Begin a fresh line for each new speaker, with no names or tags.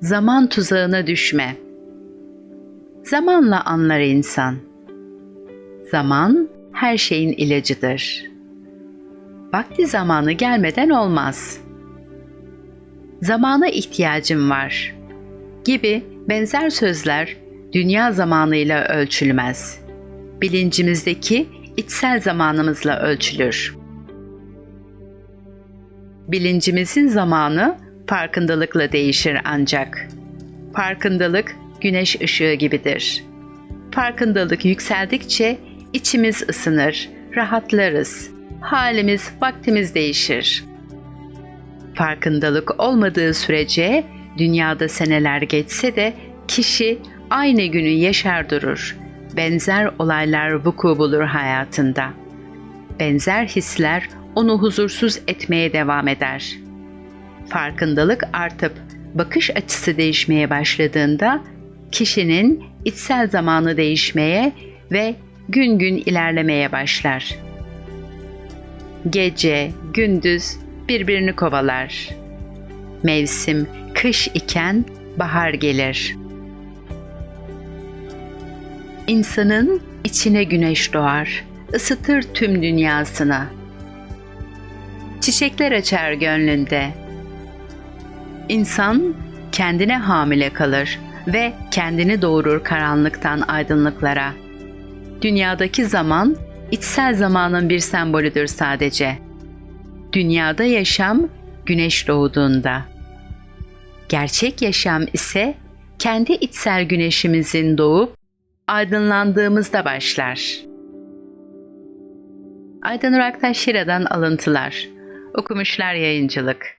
zaman tuzağına düşme. Zamanla anlar insan. Zaman her şeyin ilacıdır. Vakti zamanı gelmeden olmaz. Zamana ihtiyacım var gibi benzer sözler dünya zamanıyla ölçülmez. Bilincimizdeki içsel zamanımızla ölçülür. Bilincimizin zamanı farkındalıkla değişir ancak. Farkındalık güneş ışığı gibidir. Farkındalık yükseldikçe içimiz ısınır, rahatlarız. Halimiz, vaktimiz değişir. Farkındalık olmadığı sürece dünyada seneler geçse de kişi aynı günü yaşar durur. Benzer olaylar vuku bulur hayatında. Benzer hisler onu huzursuz etmeye devam eder. Farkındalık artıp bakış açısı değişmeye başladığında kişinin içsel zamanı değişmeye ve gün gün ilerlemeye başlar. Gece, gündüz birbirini kovalar. Mevsim kış iken bahar gelir. İnsanın içine güneş doğar, ısıtır tüm dünyasını. Çiçekler açar gönlünde. İnsan kendine hamile kalır ve kendini doğurur karanlıktan aydınlıklara. Dünyadaki zaman içsel zamanın bir sembolüdür sadece. Dünyada yaşam güneş doğduğunda. Gerçek yaşam ise kendi içsel güneşimizin doğup aydınlandığımızda başlar. Aydan Uraktaş Şira'dan alıntılar. Okumuşlar Yayıncılık